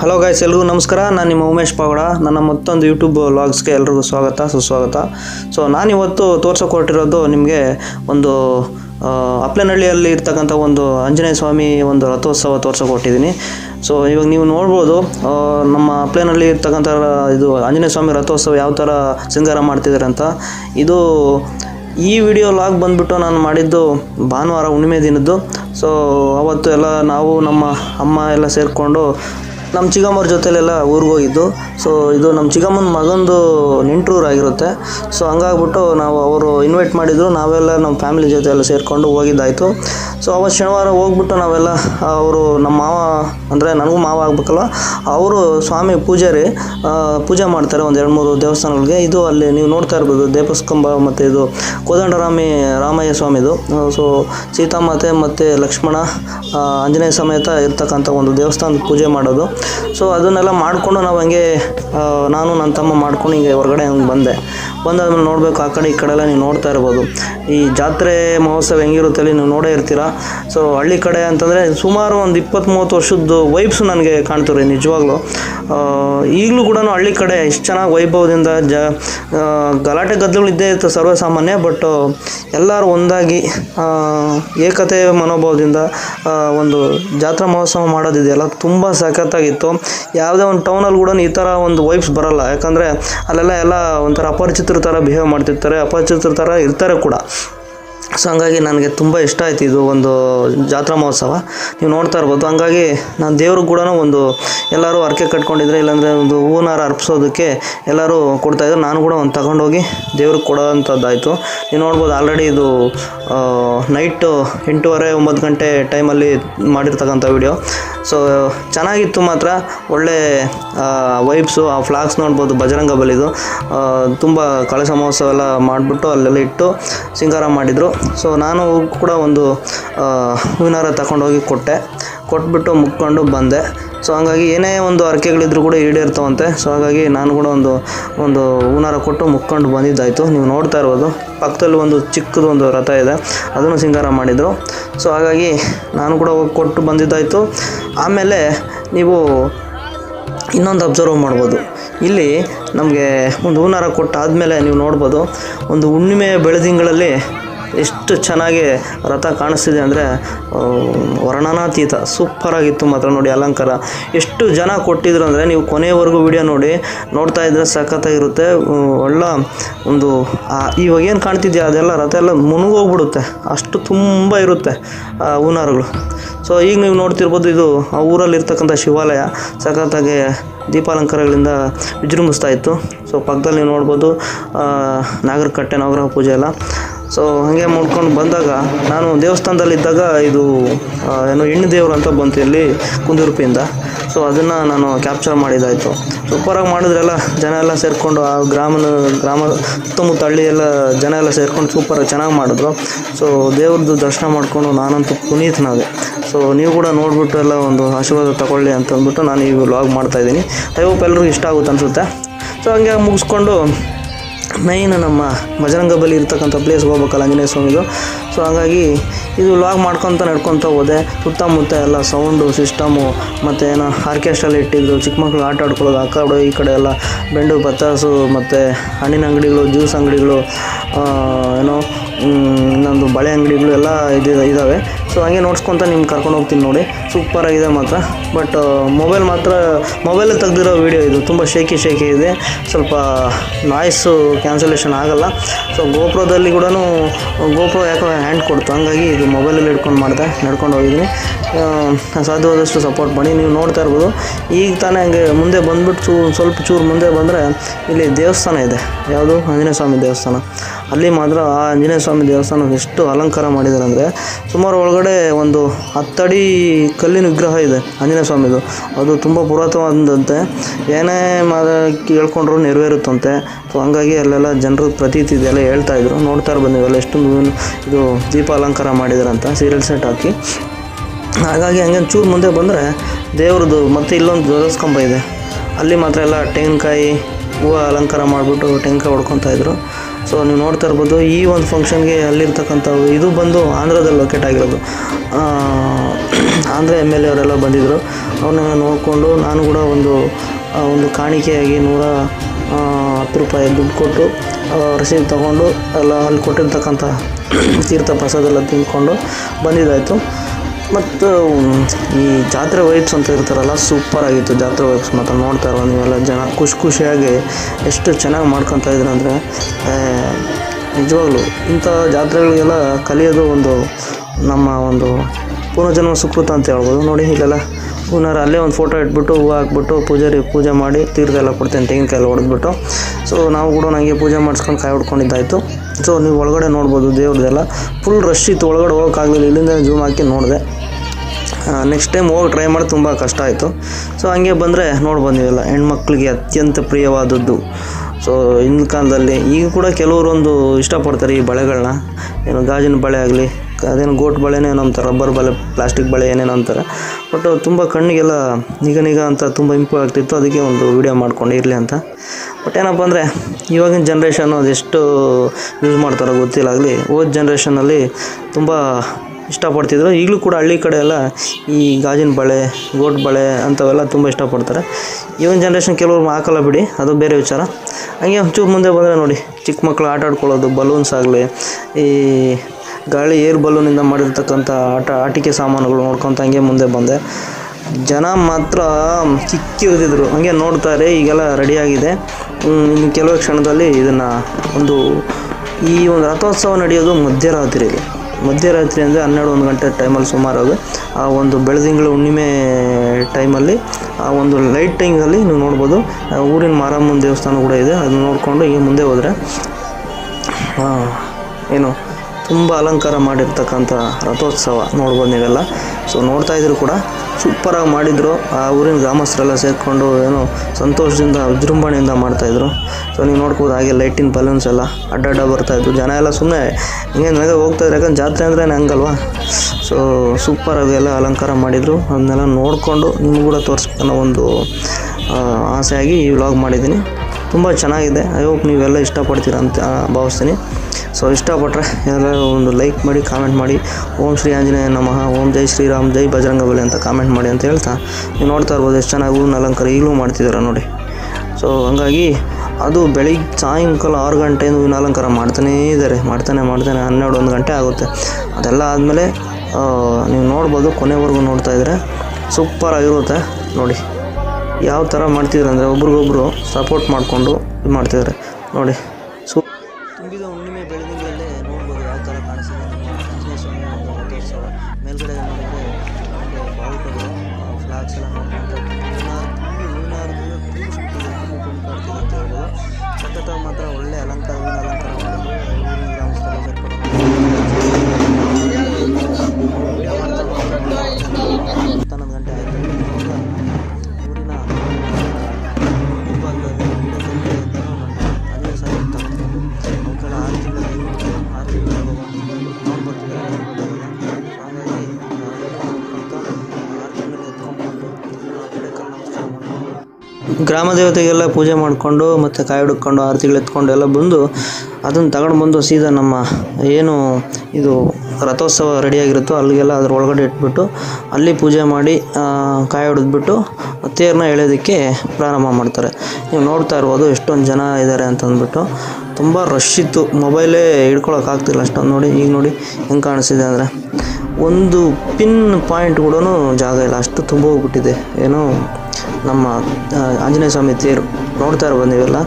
Hello guys ಎಲ್ರಿಗೂ ನಮಸ್ಕಾರ. ನಾನು ನಿಮ್ಮ ಉಮೇಶ್ ಪಾವಡ. ನನ್ನ ಮತ್ತೊಂದು ಯೂಟ್ಯೂಬ್ ವ್ಲಾಗ್ಸ್ಗೆ ಎಲ್ರಿಗೂ ಸ್ವಾಗತ, ಸುಸ್ವಾಗತ. ಸೊ ನಾನಿವತ್ತು ತೋರ್ಸೋಕೆ ಕೊಟ್ಟಿರೋದು ನಿಮಗೆ ಒಂದು ಅಪ್ಲೆನಹಳ್ಳಿಯಲ್ಲಿ ಇರ್ತಕ್ಕಂಥ ಒಂದು ಆಂಜನೇಯ ಸ್ವಾಮಿ ಒಂದು ರಥೋತ್ಸವ ತೋರ್ಸೋಕೆ ಕೊಟ್ಟಿದ್ದೀನಿ ಸೊ ಇವಾಗ ನೀವು ನೋಡ್ಬೋದು ನಮ್ಮ ಅಪ್ಲೆನಹಳ್ಳಿ ಇರ್ತಕ್ಕಂಥ ಇದು ಆಂಜನೇಯ ಸ್ವಾಮಿ ರಥೋತ್ಸವ ಯಾವ ಥರ ಸಿಂಗಾರ ಮಾಡ್ತಿದ್ದಾರೆ ಅಂತ. ಇದು ಈ ವಿಡಿಯೋ ಲಾಗ್ ಬಂದುಬಿಟ್ಟು ನಾನು ಮಾಡಿದ್ದು ಭಾನುವಾರ ಹುಣ್ಣಿಮೆ ದಿನದ್ದು. ಸೊ ಅವತ್ತು ಎಲ್ಲ ನಾವು, ನಮ್ಮ ಅಮ್ಮ ಎಲ್ಲ ಸೇರಿಕೊಂಡು ನಮ್ಮ ಚಿಕ್ಕಮ್ಮವ್ರ ಜೊತೆಲೆಲ್ಲ ಊರಿಗೆ ಹೋಗಿದ್ದು. ಸೊ ಇದು ನಮ್ಮ ಚಿಕ್ಕಮ್ಮನ ಮಗಂದು ಆಗಿರುತ್ತೆ. ಸೊ ಹಂಗಾಗ್ಬಿಟ್ಟು ನಾವು ಅವರು ಇನ್ವೈಟ್ ಮಾಡಿದ್ರು. ನಾವೆಲ್ಲ ನಮ್ಮ ಫ್ಯಾಮಿಲಿ ಜೊತೆ ಎಲ್ಲ ಸೇರಿಕೊಂಡು ಹೋಗಿದ್ದಾಯಿತು. ಸೊ ಅವತ್ತು ಶನಿವಾರ ಹೋಗ್ಬಿಟ್ಟು ನಾವೆಲ್ಲ, ಅವರು ನಮ್ಮ ಮಾವ, ಅಂದರೆ ನನಗೂ ಮಾವ ಆಗ್ಬೇಕಲ್ಲ ಅವರು ಸ್ವಾಮಿ ಪೂಜಾರಿ ಪೂಜೆ ಮಾಡ್ತಾರೆ ಒಂದು ಎರಡು ಮೂರು ದೇವಸ್ಥಾನಗಳಿಗೆ. ಇದು ಅಲ್ಲಿ ನೀವು ನೋಡ್ತಾ ಇರ್ಬೋದು ದೇಪಸ್ಕಂಬ ಮತ್ತು ಇದು ಕೋದಂಡರಾಮಿ ರಾಮಯ್ಯ ಸ್ವಾಮಿದು. ಸೊ ಸೀತಾಮಾತೆ ಮತ್ತು ಲಕ್ಷ್ಮಣ ಆಂಜನೇಯ ಸಮೇತ ಇರ್ತಕ್ಕಂಥ ಒಂದು ದೇವಸ್ಥಾನದ ಪೂಜೆ ಮಾಡೋದು. ಸೊ ಅದನ್ನೆಲ್ಲ ಮಾಡಿಕೊಂಡು ನಾವು ಹಂಗೆ ನಾನು ನನ್ನ ತಮ್ಮ ಮಾಡ್ಕೊಂಡು ಹಿಂಗೆ ಹೊರಗಡೆ ಹಂಗೆ ಬಂದೆ. ಬಂದಾದ್ಮೇಲೆ ನೋಡಬೇಕು, ಆ ಕಡೆ ಈ ಕಡೆ ಎಲ್ಲ ನೀವು ನೋಡ್ತಾ ಇರ್ಬೋದು. ಈ ಜಾತ್ರೆ ಮಹೋತ್ಸವ ಹೆಂಗಿರುತ್ತೆ ಅಲ್ಲಿ ನೀವು ನೋಡೇ ಇರ್ತೀರ? ಸೊ ಹಳ್ಳಿ ಕಡೆ ಅಂತಂದರೆ ಸುಮಾರು ಒಂದು ಇಪ್ಪತ್ತು ಮೂವತ್ತು ವರ್ಷದ್ದು ವೈಬ್ಸ್ ನನಗೆ ಕಾಣ್ತೀವ್ರಿ ನಿಜವಾಗ್ಲೂ. ಈಗಲೂ ಕೂಡ ಹಳ್ಳಿ ಕಡೆ ಇಷ್ಟು ಚೆನ್ನಾಗಿ ವೈಭವದಿಂದ ಜ ಗಲಾಟೆ ಗದ್ದಲುಗಳು ಇದ್ದೇ ಇರ್ತದೆ ಸರ್ವಸಾಮಾನ್ಯ ಬಟ್ ಎಲ್ಲರೂ ಒಂದಾಗಿ ಏಕತೆ ಮನೋಭಾವದಿಂದ ಒಂದು ಜಾತ್ರಾ ಮಹೋತ್ಸವ ಮಾಡೋದಿದೆಯಲ್ಲ ತುಂಬ ಸಖತ್ತಾಗಿತ್ತು. ಯಾವುದೇ ಒಂದು ಟೌನಲ್ಲಿ ಕೂಡ ಈ ಥರ ಒಂದು ವೈಬ್ಸ್ ಬರಲ್ಲ. ಯಾಕಂದರೆ ಅಲ್ಲೆಲ್ಲ ಎಲ್ಲ ಒಂಥರ ಅಪರಿಚಿತರ ಥರ ಬಿಹೇವ್ ಮಾಡ್ತಿರ್ತಾರೆ, ಅಪರಿಚಿತರ ಥರ ಇರ್ತಾರೆ ಕೂಡ. ಸೊ ಹಂಗಾಗಿ ನನಗೆ ತುಂಬ ಇಷ್ಟ ಆಯ್ತು ಇದು ಒಂದು ಜಾತ್ರಾ ಮಹೋತ್ಸವ. ನೀವು ನೋಡ್ತಾ ಇರ್ಬೋದು. ಹಂಗಾಗಿ ನಾನು ದೇವ್ರಿಗೆ ಕೂಡ ಒಂದು ಎಲ್ಲರೂ ಹರಕೆ ಕಟ್ಕೊಂಡಿದ್ರೆ, ಇಲ್ಲಾಂದರೆ ಒಂದು ಹೂನಾರ ಅರ್ಪಿಸೋದಕ್ಕೆ ಎಲ್ಲರೂ ಕೊಡ್ತಾಯಿದ್ರು ನಾನು ಕೂಡ ಒಂದು ತಗೊಂಡೋಗಿ ದೇವ್ರಿಗೆ ಕೊಡೋವಂಥದ್ದಾಯಿತು ನೀವು ನೋಡ್ಬೋದು ಆಲ್ರೆಡಿ ಇದು ನೈಟು ಎಂಟೂವರೆ ಒಂಬತ್ತು ಗಂಟೆ ಟೈಮಲ್ಲಿ ಮಾಡಿರ್ತಕ್ಕಂಥ ವಿಡಿಯೋ ಸೊ ಚೆನ್ನಾಗಿತ್ತು ಮಾತ್ರ. ಒಳ್ಳೆ ವೈಬ್ಸು ಆ ಫ್ಲಾಗ್ಸ್ ನೋಡ್ಬೋದು ಬಜರಂಗ ಬಲಿದು. ತುಂಬ ಕಳಸ ಮಹೋತ್ಸವ ಎಲ್ಲ ಮಾಡಿಬಿಟ್ಟು ಅಲ್ಲೆಲ್ಲ ಇಟ್ಟು ಸಿಂಗಾರ ಮಾಡಿದರು. ಸೊ ನಾನು ಕೂಡ ಒಂದು ಹೂವಿನಾರ ತಗೊಂಡೋಗಿ ಕೊಟ್ಟೆ. ಕೊಟ್ಬಿಟ್ಟು ಮುಕ್ಕೊಂಡು ಬಂದೆ. ಸೊ ಹಂಗಾಗಿ ಏನೇ ಒಂದು ಹರಕೆಗಳಿದ್ರು ಕೂಡ ಈಡೇರ್ತಾವಂತೆ. ಸೊ ಹಾಗಾಗಿ ನಾನು ಕೂಡ ಒಂದು ಒಂದು ಹೂನಾರ ಕೊಟ್ಟು ಮುಕ್ಕೊಂಡು ಬಂದಿದ್ದಾಯಿತು. ನೀವು ನೋಡ್ತಾ ಇರ್ಬೋದು, ಪಕ್ಕದಲ್ಲಿ ಒಂದು ಚಿಕ್ಕದು ಒಂದು ರಥ ಇದೆ. ಅದನ್ನು ಸಿಂಗಾರ ಮಾಡಿದರು. ಸೊ ಹಾಗಾಗಿ ನಾನು ಕೂಡ ಹೋಗಿ ಕೊಟ್ಟು ಬಂದಿದ್ದಾಯಿತು. ಆಮೇಲೆ ನೀವು ಇನ್ನೊಂದು ಅಬ್ಸರ್ವ್ ಮಾಡ್ಬೋದು. ಇಲ್ಲಿ ನಮಗೆ ಒಂದು ಹೂನಾರ ಕೊಟ್ಟಾದಮೇಲೆ ನೀವು ನೋಡ್ಬೋದು, ಒಂದು ಹುಣ್ಣಿಮೆ ಬೆಳದಿಂಗಳಲ್ಲಿ ಎಷ್ಟು ಚೆನ್ನಾಗಿ ರಥ ಕಾಣಿಸ್ತಿದೆ ಅಂದರೆ ವರ್ಣನಾತೀತ ಸೂಪರಾಗಿತ್ತು ಮಾತ್ರ ನೋಡಿ ಅಲಂಕಾರ. ಎಷ್ಟು ಜನ ಕೊಟ್ಟಿದ್ರು ಅಂದರೆ, ನೀವು ಕೊನೆಯವರೆಗೂ ವಿಡಿಯೋ ನೋಡಿ, ನೋಡ್ತಾ ಇದ್ರೆ ಸಖತ್ತಾಗಿರುತ್ತೆ. ಒಳ್ಳ ಒಂದು ಇವಾಗ ಏನು ಕಾಣ್ತಿದ್ಯಾ, ಅದೆಲ್ಲ ರಥ ಎಲ್ಲ ಮುನುಗೋಗ್ಬಿಡುತ್ತೆ. ಅಷ್ಟು ತುಂಬ ಇರುತ್ತೆ ಹೂನಾರಗಳು. ಸೊ ಈಗ ನೀವು ನೋಡ್ತಿರ್ಬೋದು, ಇದು ಆ ಊರಲ್ಲಿರ್ತಕ್ಕಂಥ ಶಿವಾಲಯ. ಸಖತ್ತಾಗಿ ದೀಪಾಲಂಕಾರಗಳಿಂದ ವಿಜೃಂಭಿಸ್ತಾ ಇತ್ತು. ಸೊ ಪಕ್ಕದಲ್ಲಿ ನೀವು ನೋಡ್ಬೋದು ನಾಗರಕಟ್ಟೆ ನವಗ್ರಹ ಪೂಜೆ ಎಲ್ಲ. ಸೊ ಹಾಗೆ ಮಾಡ್ಕೊಂಡು ಬಂದಾಗ ನಾನು ದೇವಸ್ಥಾನದಲ್ಲಿದ್ದಾಗ ಇದು ಏನು ಹೆಣ್ಣು ದೇವರು ಅಂತ ಬಂತು ಇಲ್ಲಿ ಕುಂದುರ್ಪಿಯಿಂದ. ಸೊ ಅದನ್ನು ನಾನು ಕ್ಯಾಪ್ಚರ್ ಮಾಡಿದ್ದಾಯಿತು ಸೂಪರಾಗಿ ಮಾಡಿದ್ರೆಲ್ಲ ಜನ ಎಲ್ಲ ಸೇರಿಕೊಂಡು ಆ ಗ್ರಾಮನ, ಗ್ರಾಮ ಸುತ್ತಮುತ್ತ ಹಳ್ಳಿ ಎಲ್ಲ ಜನ ಎಲ್ಲ ಸೇರ್ಕೊಂಡು ಸೂಪರಾಗಿ ಚೆನ್ನಾಗಿ ಮಾಡಿದ್ರು. ಸೊ ದೇವ್ರದ್ದು ದರ್ಶನ ಮಾಡಿಕೊಂಡು ನಾನಂತೂ ಪುನೀತನಾದೆ ಸೊ ನೀವು ಕೂಡ ನೋಡಿಬಿಟ್ಟು ಎಲ್ಲ ಒಂದು ಆಶೀರ್ವಾದ ತಗೊಳ್ಳಿ ಅಂತ ಅಂದ್ಬಿಟ್ಟು ನಾನು ಈ ವ್ಲಾಗ್ ಮಾಡ್ತಾಯಿದ್ದೀನಿ ಐ ಹೋಪ್ ಎಲ್ಲರಿಗೂ ಇಷ್ಟ ಆಗುತ್ತೆ ಅನಿಸುತ್ತೆ. ಸೊ ಹಂಗೆ ಮುಗಿಸ್ಕೊಂಡು ಮೈನ್ ನಮ್ಮ ಬಜರಂಗ ಬಲಿ ಇರ್ತಕ್ಕಂಥ ಪ್ಲೇಸ್ ಹೋಗ್ಬೇಕಲ್ಲ ಆಂಜನೇಯ ಸ್ವಾಮಿದು. ಸೊ ಹಾಗಾಗಿ ಇದು ಲಾಗ್ ಮಾಡ್ಕೊತ ನಡ್ಕೊತ ಹೋದೆ. ಸುತ್ತಮುತ್ತ ಎಲ್ಲ ಸೌಂಡು ಸಿಸ್ಟಮು ಮತ್ತು ಏನೋ ಆರ್ಕೆಸ್ಟ್ರಲ್ಲಿ ಇಟ್ಟಿದ್ದು. ಚಿಕ್ಕ ಮಕ್ಕಳು ಆಟ ಆಡ್ಕೊಳ್ಳೋದು, ಆ ಕಡೆ, ಈ ಕಡೆ ಎಲ್ಲ ಬೆಂಡು ಬತ್ತಾಸು, ಮತ್ತು ಹಣ್ಣಿನ ಅಂಗಡಿಗಳು, ಜ್ಯೂಸ್ ಅಂಗಡಿಗಳು ಏನೋ ಇನ್ನೊಂದು ಬಳೆ ಅಂಗಡಿಗಳು ಎಲ್ಲ ಇದು ಇದ್ದಾವೆ ಸೊ ಹಾಗೆ ನೋಡ್ಸ್ಕೊತ ನಿಮ್ಗೆ ಕರ್ಕೊಂಡು ಹೋಗ್ತೀನಿ ನೋಡಿ. ಸೂಪರಾಗಿದೆ ಮಾತ್ರ. ಬಟ್ ಮೊಬೈಲ್ ಮಾತ್ರ ಮೊಬೈಲಲ್ಲಿ ತೆಗೆದಿರೋ ವೀಡಿಯೋ ಇದು ತುಂಬ ಶೇಕಿ ಶೇಕಿ ಇದೆ. ಸ್ವಲ್ಪ ನಾಯ್ಸು ಕ್ಯಾನ್ಸಲೇಷನ್ ಆಗಲ್ಲ. ಸೊ ಗೋಪ್ರೋದಲ್ಲಿ ಕೂಡ ಗೋಪ್ರೋ ಯಾಕೋ ಹ್ಯಾಂಡ್ ಕೊಡ್ತು. ಹಂಗಾಗಿ ಇದು ಮೊಬೈಲಲ್ಲಿ ಹಿಡ್ಕೊಂಡು ಮಾಡಿದೆ, ನಡ್ಕೊಂಡು ಹೋಗಿದ್ದೀನಿ. ಸಾಧ್ಯವಾದಷ್ಟು ಸಪೋರ್ಟ್ ಮಾಡಿ ನೀವು ನೋಡ್ತಾ ಇರ್ಬೋದು. ಈಗ ತಾನೇ ಹಂಗೆ ಮುಂದೆ ಬಂದ್ಬಿಟ್ಟು ಸ್ವಲ್ಪ ಚೂರು ಮುಂದೆ ಬಂದರೆ ಇಲ್ಲಿ ದೇವಸ್ಥಾನ ಇದೆ. ಯಾವುದು? ಆಂಜನೇಯ ಸ್ವಾಮಿ ದೇವಸ್ಥಾನ. ಅಲ್ಲಿ ಮಾತ್ರ ಆ ಆಂಜನೇಯ ಸ್ವಾಮಿ ದೇವಸ್ಥಾನ ಎಷ್ಟು ಅಲಂಕಾರ ಮಾಡಿದ್ದಾರೆ ಅಂದರೆ ಸುಮಾರು ಒಳಗಡೆ ಒಂದು ಹತ್ತಡಿ ಕಲ್ಲಿನ ವಿಗ್ರಹ ಇದೆ, ಆಂಜನೇಯ ಸ್ವಾಮಿದು. ಅದು ತುಂಬ ಪುರಾತನವಾದಂತೆ. ಏನೇ ಮಾ ಕೇಳ್ಕೊಂಡ್ರು ನೆರವೇರುತ್ತಂತೆ. ಸೊ ಹಂಗಾಗಿ ಅಲ್ಲೆಲ್ಲ ಜನರು ಪ್ರತೀತಿ ಇದೆಲ್ಲ ಹೇಳ್ತಾ ಇದ್ರು. ನೋಡ್ತಾ ಇರ್ಬೋದು ನೀವೆಲ್ಲ ಎಷ್ಟು ಇದು ದೀಪ ಅಲಂಕಾರ ಮಾಡಿದಾರಂತ ಸೀರಿಯಲ್ ಸೆಟ್ ಹಾಕಿ. ಹಾಗಾಗಿ ಹಂಗೆ ಚೂರು ಮುಂದೆ ಬಂದರೆ ದೇವ್ರದ್ದು ಮತ್ತೆ ಇಲ್ಲೊಂದು ಧ್ವಜಸ್ಕಂಬ ಇದೆ. ಅಲ್ಲಿ ಮಾತ್ರ ಎಲ್ಲ ತೆಂಗಿನಕಾಯಿ ಹೂವು ಅಲಂಕಾರ ಮಾಡಿಬಿಟ್ಟು ತೆಂಗಿನಕಾಯಿ ಹೊಡ್ಕೊತಾ ಇದ್ರು. ಸೊ ನೀವು ನೋಡ್ತಾ ಇರ್ಬೋದು, ಈ ಒಂದು ಫಂಕ್ಷನ್ಗೆ ಅಲ್ಲಿರ್ತಕ್ಕಂಥ ಇದು ಬಂದು ಆಂಧ್ರದಲ್ಲಿ ಲೊಕೇಟ್ ಆಗಿರೋದು. ಆಂಧ್ರ ಎಂ ಎಲ್ ಎ ಅವರೆಲ್ಲ ಬಂದಿದ್ದರು ಅವ್ರನ್ನೆಲ್ಲ ನೋಡಿಕೊಂಡು ನಾನು ಕೂಡ ಒಂದು ಒಂದು ಕಾಣಿಕೆಯಾಗಿ ನೂರ ಹತ್ತು ರೂಪಾಯಿ ದುಡ್ಡು ಕೊಟ್ಟು ರಸೀದಿ ತೊಗೊಂಡು ಎಲ್ಲ ಅಲ್ಲಿ ಕೊಟ್ಟಿರ್ತಕ್ಕಂಥ ತೀರ್ಥ ಪ್ರಸಾದ ಎಲ್ಲ ತಿಂದ್ಕೊಂಡು ಬಂದಿದ್ದಾಯಿತು. ಮತ್ತು, ಈ ಜಾತ್ರೆ ವೈಬ್ಸ್ ಅಂತ ಇರ್ತಾರಲ್ಲ ಸೂಪರ್ ಆಗಿತ್ತು ಜಾತ್ರೆ ವೈಬ್ಸ್ ಮಾತ್ರ ನೋಡ್ತಾ ಇರೋ ನೀವೆಲ್ಲ ಜನ. ಖುಷಿ ಖುಷಿಯಾಗಿ ಎಷ್ಟು ಚೆನ್ನಾಗಿ ಮಾಡ್ಕೊತಾ ಇದ್ರು ಅಂದರೆ ನಿಜವಾಗ್ಲೂ ಇಂಥ ಜಾತ್ರೆಗಳಿಗೆಲ್ಲ ಕಲಿಯೋದು ಒಂದು ನಮ್ಮ ಒಂದು ಪೂರ್ವಜನ್ಮ ಸುಕೃತ ಅಂತ ಹೇಳ್ಬೋದು. ನೋಡಿ ಇಲ್ಲೆಲ್ಲ ಪುನರ್ ಅಲ್ಲೇ ಒಂದು ಫೋಟೋ ಇಟ್ಬಿಟ್ಟು ಹೂವು ಹಾಕ್ಬಿಟ್ಟು ಪೂಜಾರಿ ಪೂಜೆ ಮಾಡಿ ತೀರ್ಥ ಎಲ್ಲ ಕೊಡ್ತೇನೆ ತೆಂಗಿನಕಾಯಿ ಎಲ್ಲ ಹೊಡೆದ್ಬಿಟ್ಟು ಸೊ ನಾವು ಕೂಡ ನನಗೆ ಪೂಜೆ ಮಾಡಿಸ್ಕೊಂಡು ಕಾಯಿ ಹೊಡ್ಕೊಂಡಿದ್ದಾಯಿತು ಸೊ ನೀವು ಒಳಗಡೆ ನೋಡ್ಬೋದು ದೇವ್ರದ್ದೆಲ್ಲ ಫುಲ್ ರಶ್ ಇತ್ತು. ಒಳಗಡೆ ಹೋಗೋಕ್ಕಾಗಲಿಲ್ಲ. ಇಲ್ಲಿಂದ ಜೂಮ್ ಹಾಕಿ ನೋಡಿದೆ. ನೆಕ್ಸ್ಟ್ ಟೈಮ್ ಹೋಗಿ ಟ್ರೈ ಮಾಡಿ ತುಂಬ ಕಷ್ಟ ಆಯಿತು. ಸೊ ಹಂಗೆ ಬಂದರೆ ನೋಡ್ಬೋದು ನೀವೆಲ್ಲ. ಹೆಣ್ಮಕ್ಳಿಗೆ ಅತ್ಯಂತ ಪ್ರಿಯವಾದದ್ದು. ಸೊ ಹಿಂದಿನ ಕಾಲದಲ್ಲಿ ಈಗ ಕೂಡ ಕೆಲವರೊಂದು ಇಷ್ಟಪಡ್ತಾರೆ ಈ ಬಳೆಗಳನ್ನ ಏನು ಗಾಜಿನ ಬಳೆ ಆಗಲಿ ಅದೇನು ಗೋಟ್ ಬಳೆನೇ ಅಂತಾರೆ ರಬ್ಬರ್ ಬಳೆ, ಪ್ಲಾಸ್ಟಿಕ್ ಬಳೆ ಏನೇನೋ ಅಂತಾರೆ? ಬಟ್ ತುಂಬ ಕಣ್ಣಿಗೆಲ್ಲ ನಿಗ ನಿಗ ಅಂತ ತುಂಬ ಇಂಪ್ರೂವ್ ಆಗ್ತಿತ್ತು. ಅದಕ್ಕೆ ಒಂದು ವಿಡಿಯೋ ಮಾಡ್ಕೊಂಡು ಇರಲಿ ಅಂತ. ಬಟ್ ಏನಪ್ಪ ಅಂದರೆ, ಇವಾಗಿನ ಜನ್ರೇಷನ್ ಅದೆಷ್ಟು ಯೂಸ್ ಮಾಡ್ತಾರೋ ಗೊತ್ತಿಲ್ಲ. ಆಗಲಿ ಓದ್ ಜನ್ರೇಷನಲ್ಲಿ ತುಂಬ ಇಷ್ಟಪಡ್ತಿದ್ರು. ಈಗಲೂ ಕೂಡ ಹಳ್ಳಿ ಕಡೆ ಎಲ್ಲ ಈ ಗಾಜಿನ ಬಳೆ, ಗೋಟ್ ಬಳೆ ಅಂಥವೆಲ್ಲ ತುಂಬ ಇಷ್ಟಪಡ್ತಾರೆ. ಈವನ್ ಜನ್ರೇಷನ್ ಕೆಲವರು ಹಾಕಲ್ಲ ಬಿಡಿ, ಅದು ಬೇರೆ ವಿಚಾರ. ಹಂಗೆ ಒಂಚೂರು ಮುಂದೆ ಬಂದರೆ ನೋಡಿ, ಚಿಕ್ಕ ಮಕ್ಕಳು ಆಟ ಆಡ್ಕೊಳ್ಳೋದು ಬಲೂನ್ಸ್ ಆಗಲಿ, ಈ ಗಾಳಿ ಏರ್ ಬಲೂನಿಂದ ಮಾಡಿರ್ತಕ್ಕಂಥ ಆಟ, ಆಟಿಕೆ ಸಾಮಾನುಗಳು ನೋಡ್ಕೊತ ಹಂಗೆ ಮುಂದೆ ಬಂದೆ. ಜನ ಮಾತ್ರ ಕಿಕ್ಕಿರಿದಿದ್ರು ಹಂಗೆ ನೋಡ್ತಾರೆ, ಈಗೆಲ್ಲ ರೆಡಿಯಾಗಿದೆ ಇನ್ನು ಕೆಲವು ಕ್ಷಣದಲ್ಲಿ ಇದನ್ನು ಒಂದು ಈ ಒಂದು ರಥೋತ್ಸವ ನಡೆಯೋದು ಮಧ್ಯರಾತ್ರಿಗೆ ಮಧ್ಯರಾತ್ರಿ ಅಂದರೆ ಹನ್ನೆರಡು ಒಂದು ಗಂಟೆ ಟೈಮಲ್ಲಿ ಸುಮಾರಾಗಿ ಆ ಒಂದು ಬೆಳದಿಂಗಳ ಹುಣ್ಣಿಮೆ ಟೈಮಲ್ಲಿ ಆ ಒಂದು ಲೈಟಿಂಗಲ್ಲಿ ನೀವು ನೋಡ್ಬೋದು ಊರಿನ ಮಾರಮ್ಮನ ದೇವಸ್ಥಾನ ಕೂಡ ಇದೆ. ಅದನ್ನ ನೋಡಿಕೊಂಡು ಈಗ ಮುಂದೆ ಹೋದರೆ ಏನು ತುಂಬ ಅಲಂಕಾರ ಮಾಡಿರ್ತಕ್ಕಂಥ ರಥೋತ್ಸವ ನೋಡ್ಬೋದು ನೀವೆಲ್ಲ. ಸೊ ನೋಡ್ತಾ ಇದ್ರು ಕೂಡ ಸೂಪರಾಗಿ ಮಾಡಿದರು. ಆ ಊರಿನ ಗ್ರಾಮಸ್ಥರೆಲ್ಲ ಸೇರಿಕೊಂಡು ಏನೋ ಸಂತೋಷದಿಂದ, ವಿಜೃಂಭಣೆಯಿಂದ ಮಾಡ್ತಾಯಿದ್ರು ಸೊ ನೀವು ನೋಡ್ಬೋದು ಹಾಗೆ ಲೈಟಿನ ಬಲೂನ್ಸ್ ಎಲ್ಲ ಅಡ್ಡಡ್ಡ ಬರ್ತಾಯಿದ್ರು ಜನ ಎಲ್ಲ ಸುಮ್ಮನೆ ಹಿಂಗೆ ಹೋಗ್ತಾ ಹೋಗ್ತಾಯಿದ್ರು ಯಾಕಂದ್ರೆ ಜಾತ್ರೆ ಅಂದ್ರೆ ಹಂಗಲ್ವಾ? ಸೊ ಸೂಪರಾಗಿ ಎಲ್ಲ ಅಲಂಕಾರ ಮಾಡಿದರು. ಅದನ್ನೆಲ್ಲ ನೋಡಿಕೊಂಡು ನಿಮಗೂ ಕೂಡ ತೋರಿಸ್ಬೇಕನ್ನೋ ಒಂದು ಆಸೆಯಾಗಿ ಈ ವ್ಲಾಗ್ ಮಾಡಿದ್ದೀನಿ. ತುಂಬ ಚೆನ್ನಾಗಿದೆ. ಐ ಹೋಪ್ ನೀವೆಲ್ಲ ಇಷ್ಟಪಡ್ತೀರ ಅಂತ ಭಾವಿಸ್ತೀನಿ. ಸೊ ಇಷ್ಟಪಟ್ಟರೆ ಎಲ್ಲರೂ ಒಂದು ಲೈಕ್ ಮಾಡಿ ಕಾಮೆಂಟ್ ಮಾಡಿ. ಓಂ ಶ್ರೀ ಆಂಜನೇಯ ನಮಃ. ಓಂ ಜೈ ಶ್ರೀರಾಮ್, ಜೈ ಬಜರಂಗ ಬಲಿ ಅಂತ ಕಾಮೆಂಟ್ ಮಾಡಿ ಅಂತ ಹೇಳ್ತಾ ನೀವು ನೋಡ್ತಾ ಇರ್ಬೋದು ಎಷ್ಟು ಚೆನ್ನಾಗಿ ಹೂವಿನ ಅಲಂಕಾರ ಈಗಲೂ ಮಾಡ್ತಿದ್ದಾರೆ ನೋಡಿ. ಸೊ ಹಂಗಾಗಿ ಅದು ಬೆಳಿಗ್ಗೆ ಸಾಯಂಕಾಲ ಆರು ಗಂಟೆಯಿಂದ ಹೂವಿನ ಅಲಂಕಾರ ಮಾಡ್ತಾನೇ ಇದ್ದಾರೆ ಮಾಡ್ತಾನೆ ಮಾಡ್ತಾನೆ ಹನ್ನೆರಡು, ಒಂದು ಗಂಟೆ ಆಗುತ್ತೆ. ಅದೆಲ್ಲ ಆದಮೇಲೆ ನೀವು ನೋಡ್ಬೋದು ಕೊನೆವರೆಗೂ ನೋಡ್ತಾ ಇದ್ದರೆ ಸೂಪರಾಗಿರುತ್ತೆ ನೋಡಿ. ಯಾವ ಥರ ಮಾಡ್ತಿದ್ರು ಅಂದರೆ ಒಬ್ರಿಗೊಬ್ರು ಸಪೋರ್ಟ್ ಮಾಡಿಕೊಂಡು ಇದು ಮಾಡ್ತಿದ್ದಾರೆ ನೋಡಿ. ತುಂಬಿದ ಹುಣ್ಣಿಮೆ ಬೆಳದಿಂಗಳಲ್ಲೇ ನೋಡ್ಬೋದು ಯಾವ ಥರ ಕಾಣಿಸಿದೆ ನಮ್ಮ ಆಂಜನೇಯ ಸ್ವಾಮಿ ಒಂದು ರಥೋತ್ಸವ. ಮೇಲ್ಗಡೆ ನೋಡಿದರೆ ಒಂದು ಬಾವುಟಗಳು ಫ್ಲಾಗ್ಸ್ ಎಲ್ಲ ನೋಡ್ಕೊಂಡು ಹೂವಿನಾರು ತುಂಬಿ ಹೂವಿನಾರದಿಂದ ತುಂಬಿ ಸುತ್ತಿದೆ ತುಂಬಿ ತುಂಬಿಕಾಡ್ತಿದೆ ಅಂತ ಹೇಳ್ಬೋದು. ಸಖತ್ತಾಗಿ ಮಾತ್ರ ಒಳ್ಳೆ ಅಲಂಕಾರ ಅಲಂಕಾರ ಮಾಡಿದ್ರು. ಊರಿನ ಗ್ರಾಮ ದೇವತೆಗೆಲ್ಲ ಪೂಜೆ ಮಾಡಿಕೊಂಡು ಮತ್ತು ಕಾಯಿ ಹುಡುಕೊಂಡು ಆರತಿಗಳು ಎತ್ಕೊಂಡು ಎಲ್ಲ ಬಂದು ಅದನ್ನು ತಗೊಂಡು ಬಂದು ಸೀದಾ ನಮ್ಮ ಏನು ಇದು ರಥೋತ್ಸವ ರೆಡಿಯಾಗಿರುತ್ತೋ ಅಲ್ಲಿಗೆಲ್ಲ ಅದ್ರ ಒಳಗಡೆ ಇಟ್ಬಿಟ್ಟು ಅಲ್ಲಿ ಪೂಜೆ ಮಾಡಿ ಕಾಯಿ ಹೊಡೆದ್ಬಿಟ್ಟು ತೇರನ್ನ ಎಳೆಯೋದಕ್ಕೆ ಪ್ರಾರಂಭ ಮಾಡ್ತಾರೆ. ನೀವು ನೋಡ್ತಾ ಇರ್ಬೋದು ಎಷ್ಟೊಂದು ಜನ ಇದ್ದಾರೆ ಅಂತ ಅಂದ್ಬಿಟ್ಟು. ತುಂಬ ರಶ್ ಇತ್ತು. ಮೊಬೈಲೇ ಹಿಡ್ಕೊಳಕ್ಕಾಗ್ತಿಲ್ಲ ಅಷ್ಟೊಂದು ನೋಡಿ, ಈಗ ನೋಡಿ ಹೆಂಗೆ ಕಾಣಿಸ್ತಿದೆ ಅಂದರೆ. ಒಂದು ಪಿನ್ ಪಾಯಿಂಟ್ ಕೂಡ ಜಾಗ ಇಲ್ಲ. ಅಷ್ಟು ತುಂಬ ಹೋಗ್ಬಿಟ್ಟಿದೆ ಏನೋ ನಮ್ಮ ಆಂಜನೇಯ ಸ್ವಾಮಿ ತೇರು ನೋಡ್ತಾ ಇರ್ಬೋದು ನೀವೆಲ್ಲ,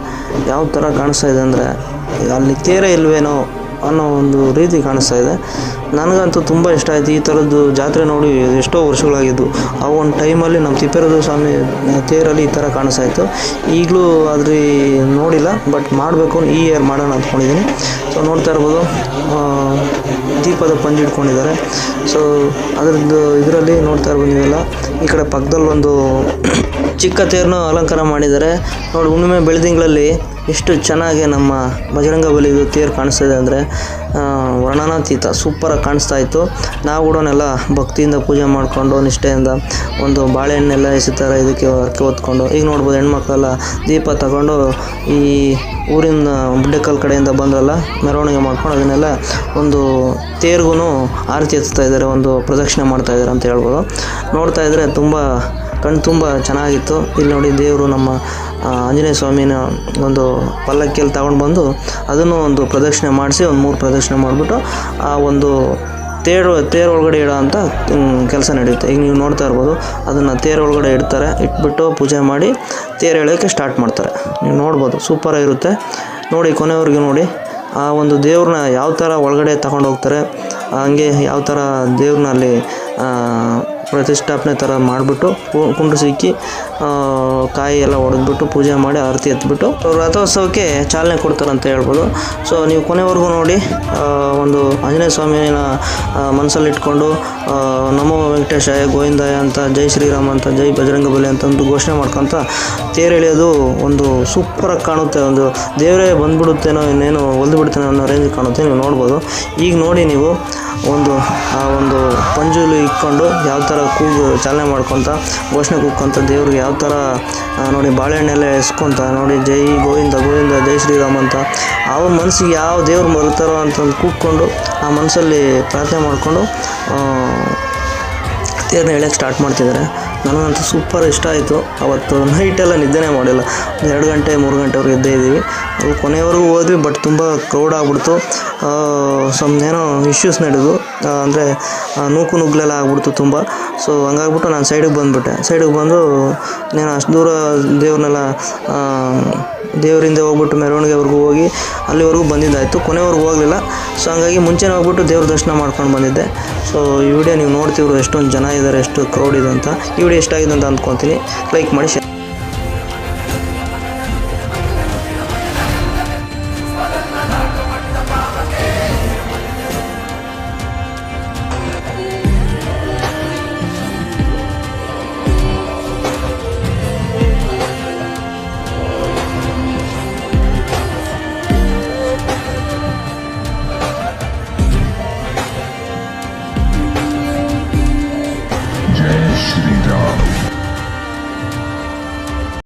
ಯಾವ ಥರ ಕಾಣಿಸ್ತಾ ಇದೆ ಅಂದರೆ, ಅಲ್ಲಿ ತೇರೇ ಇಲ್ವೇನೋ ಅನ್ನೋ ಒಂದು ರೀತಿ ಕಾಣಿಸ್ತಾ ಇದೆ. ನನಗಂತೂ ತುಂಬ ಇಷ್ಟ ಆಯಿತು ಈ ಥರದ್ದು ಜಾತ್ರೆ ನೋಡಿ, ಎಷ್ಟೋ ವರ್ಷಗಳಾಗಿದ್ದು. ಆ ಒಂದು ಟೈಮಲ್ಲಿ ನಮ್ಮ ತಿಪ್ಪೇರದ ಸ್ವಾಮಿ ತೇರಲ್ಲಿ ಈ ಥರ ಕಾಣಿಸ್ತಾ ಇತ್ತು. ಈಗಲೂ ಆದರೆ ನೋಡಿಲ್ಲ, ಬಟ್ ಮಾಡಬೇಕು ಈ ಇಯರ್ ಮಾಡೋಣ ಅಂದ್ಕೊಂಡಿದ್ದೀನಿ. ಸೊ ನೋಡ್ತಾ ಇರ್ಬೋದು. ದೀಪದ ಪಂಜಿ ಇಟ್ಕೊಂಡಿದ್ದಾರೆ. ಸೊ ಅದರದ್ದು ಇದರಲ್ಲಿ ನೋಡ್ತಾ ಇರ್ಬೋದು ನೀವೆಲ್ಲ. ಈ ಕಡೆ ಪಕ್ಕದಲ್ಲಿ ಒಂದು ಚಿಕ್ಕ ತೇರನ್ನು ಅಲಂಕಾರ ಮಾಡಿದ್ದಾರೆ. ನೋಡಿ, ಹುಣ್ಣಿಮೆ ಬೆಳದಿಂಗಳಲ್ಲಿ ಎಷ್ಟು ಚೆನ್ನಾಗಿ ನಮ್ಮ ಬಜರಂಗ ಬಲಿದು ತೇರು ಕಾಣಿಸ್ತಿದೆ ಅಂದರೆ ವರ್ಣನಾತೀತ ಸೂಪರಾಗಿ ಕಾಣಿಸ್ತಾ ಇತ್ತು. ನಾವು ಕೂಡ ಭಕ್ತಿಯಿಂದ ಪೂಜೆ ಮಾಡಿಕೊಂಡು ನಿಷ್ಠೆಯಿಂದ ಒಂದು ಬಾಳೆಹಣ್ಣೆಲ್ಲ ಎಸಿತಾರೆ, ಇದಕ್ಕೆ ಹೊತ್ಕೊಂಡು. ಈಗ ನೋಡ್ಬೋದು ಹೆಣ್ಮಕ್ಳೆಲ್ಲ ದೀಪ ತಗೊಂಡು ಈ ಊರಿನ ಬುಡ್ಡೆಕಲ್ ಕಡೆಯಿಂದ ಬಂದ್ರಲ್ಲ, ಮೆರವಣಿಗೆ ಮಾಡ್ಕೊಂಡು ಅದನ್ನೆಲ್ಲ ಒಂದು ತೇರ್ಗೂ ಆರತಿ ಎತ್ತಾ ಇದ್ದಾರೆ ಒಂದು ಪ್ರದಕ್ಷಿಣೆ ಮಾಡ್ತಾ ಇದ್ದಾರೆ ಅಂತ ಹೇಳ್ಬೋದು. ನೋಡ್ತಾ ಇದ್ದರೆ ತುಂಬ ಕಣ್ಣು ತುಂಬ ಚೆನ್ನಾಗಿತ್ತು. ಇಲ್ಲಿ ನೋಡಿ ದೇವರು ನಮ್ಮ ಆಂಜನೇಯ ಸ್ವಾಮಿನ ಒಂದು ಪಲ್ಲಕ್ಕಿಯಲ್ಲಿ ತಗೊಂಡು ಬಂದು ಅದನ್ನು ಒಂದು ಪ್ರದಕ್ಷಿಣೆ ಮಾಡಿಸಿ, ಒಂದು ಮೂರು ಪ್ರದಕ್ಷಿಣೆ ಮಾಡಿಬಿಟ್ಟು, ಆ ಒಂದು ತೇರು ತೇರು ಒಳಗಡೆ ಇಡೋ ಅಂತ ಕೆಲಸ ನಡೆಯುತ್ತೆ ಈಗ ನೀವು ನೋಡ್ತಾ ಇರ್ಬೋದು, ಅದನ್ನು ತೇರು ಒಳಗಡೆ ಇಡ್ತಾರೆ, ಇಟ್ಬಿಟ್ಟು ಪೂಜೆ ಮಾಡಿ ತೇರು ಎಳೆಯೋಕ್ಕೆ ಸ್ಟಾರ್ಟ್ ಮಾಡ್ತಾರೆ. ನೀವು ನೋಡ್ಬೋದು ಸೂಪರಾಗಿರುತ್ತೆ ನೋಡಿ ಕೊನೆಯವ್ರಿಗೆ ನೋಡಿ, ಆ ಒಂದು ದೇವ್ರನ್ನ ಯಾವ ಥರ ಒಳಗಡೆ ತಗೊಂಡು ಹೋಗ್ತಾರೆ, ಹಂಗೆ ಯಾವ ಥರ ದೇವ್ರನ್ನ ಅಲ್ಲಿ ಪ್ರತಿಷ್ಠಾಪನೆ ಥರ ಮಾಡಿಬಿಟ್ಟು ಕುಂಡ್ರಿಸಿಕ್ಕಿ ಕಾಯಿ ಎಲ್ಲ ಹೊಡೆದ್ಬಿಟ್ಟು ಪೂಜೆ ಮಾಡಿ ಆರತಿ ಎತ್ಬಿಟ್ಟು ರಥೋತ್ಸವಕ್ಕೆ ಚಾಲನೆ ಕೊಡ್ತಾರೆ ಅಂತ ಹೇಳ್ಬೋದು. ಸೊ ನೀವು ಕೊನೆವರೆಗೂ ನೋಡಿ ಒಂದು ಆಂಜನೇಯ ಸ್ವಾಮಿನ ಮನಸ್ಸಲ್ಲಿ ಇಟ್ಕೊಂಡು ನಮೋ ವೆಂಕಟೇಶಾಯ, ಗೋವಿಂದಾಯ ಅಂತ, ಜೈ ಶ್ರೀರಾಮ ಅಂತ, ಜೈ ಬಜರಂಗ ಬಲಿ ಅಂತ ಒಂದು ಘೋಷಣೆ ಮಾಡ್ಕೊಂತ ತೇರು ಎಳೆಯೋದು ಒಂದು ಸೂಪರಾಗಿ ಕಾಣುತ್ತೆ. ಒಂದು ದೇವರೇ ಬಂದ್ಬಿಡುತ್ತೇನೋ ಇನ್ನೇನು ಒಲ್ದು ಬಿಡ್ತೇನೋ ಅನ್ನೋ ರೇಂಜ್ ಕಾಣುತ್ತೆ. ನೀವು ನೋಡ್ಬೋದು. ಈಗ ನೋಡಿ ನೀವು ಒಂದು, ಆ ಒಂದು ಪಂಜುಲು ಇಟ್ಕೊಂಡು ಯಾವ ಥರ ಕೂಗು ಚಾಲನೆ ಮಾಡ್ಕೊತ, ಘೋಷಣೆ ಕೂಗ್ಕೊಂತ ದೇವ್ರಿಗೆ ಯಾವ ಥರ ನೋಡಿ ಬಾಳೆಹಣ್ಣೆಲ್ಲ ಎಸ್ಕೊತ, ನೋಡಿ ಜೈ ಗೋವಿಂದ ಗೋವಿಂದ, ಜೈ ಶ್ರೀರಾಮ್ ಅಂತ, ಅವ್ರ ಮನಸ್ಸಿಗೆ ಯಾವ ದೇವ್ರು ಬರ್ತಾರೋ ಅಂತಂದು ಕೂಗ್ಕೊಂಡು ಆ ಮನಸ್ಸಲ್ಲಿ ಪ್ರಾರ್ಥನೆ ಮಾಡಿಕೊಂಡು ತೇರನ್ನ ಹೇಳೋಕ್ಕೆ ಸ್ಟಾರ್ಟ್ ಮಾಡ್ತಿದ್ದಾರೆ. ನನಗಂತೂ ಸೂಪರ್ ಇಷ್ಟ ಆಯಿತು. ಅವತ್ತು ನೈಟೆಲ್ಲ ನಿದ್ದೆನೇ ಮಾಡಿಲ್ಲ. ಒಂದು ಎರಡು ಗಂಟೆ, ಮೂರು ಗಂಟೆವರೆಗೆ ಇದ್ದೇ ಇದ್ದೀವಿ. ಅದು ಕೊನೆಯವರೆಗೂ ಹೋದ್ವಿ ಬಟ್ ತುಂಬ ಕ್ರೌಡ್ ಆಗ್ಬಿಡ್ತು. ಏನೋ ಇಶ್ಯೂಸ್ ನಡೆದು ಅಂದರೆ ನೂಕು ನುಗ್ಲೆಲ್ಲ ಆಗ್ಬಿಡ್ತು ತುಂಬ. ಸೊ ಹಂಗಾಗ್ಬಿಟ್ಟು ನಾನು ಸೈಡಿಗೆ ಬಂದುಬಿಟ್ಟೆ. ಸೈಡಿಗೆ ಬಂದು ನಾನು ಅಷ್ಟು ದೂರ ದೇವ್ರನ್ನೆಲ್ಲ ದೇವರಿಂದ ಹೋಗ್ಬಿಟ್ಟು ಮೆರವಣಿಗೆವರೆಗೂ ಹೋಗಿ ಅಲ್ಲಿವರೆಗೂ ಬಂದಿದ್ದಾಯಿತು. ಕೊನೆವರೆಗೂ ಹೋಗಲಿಲ್ಲ. ಸೊ ಹಂಗಾಗಿ ಮುಂಚೆನೇ ಹೋಗ್ಬಿಟ್ಟು ದೇವ್ರ ದರ್ಶನ ಮಾಡ್ಕೊಂಡು ಬಂದಿದ್ದೆ. ಸೊ ಈ ವಿಡಿಯೋ ನೀವು ನೋಡ್ತಿವ್ರು, ಎಷ್ಟೊಂದು ಜನ ಇದ್ದಾರೆ ಎಷ್ಟು ಕ್ರೌಡ್ ಇದೆ ಅಂತ. ಈ ವಿಡಿಯೋ ಆಗಿದೆ ಅಂತ ಅಂದ್ಕೊತೀನಿ. ಲೈಕ್ ಮಾಡಿ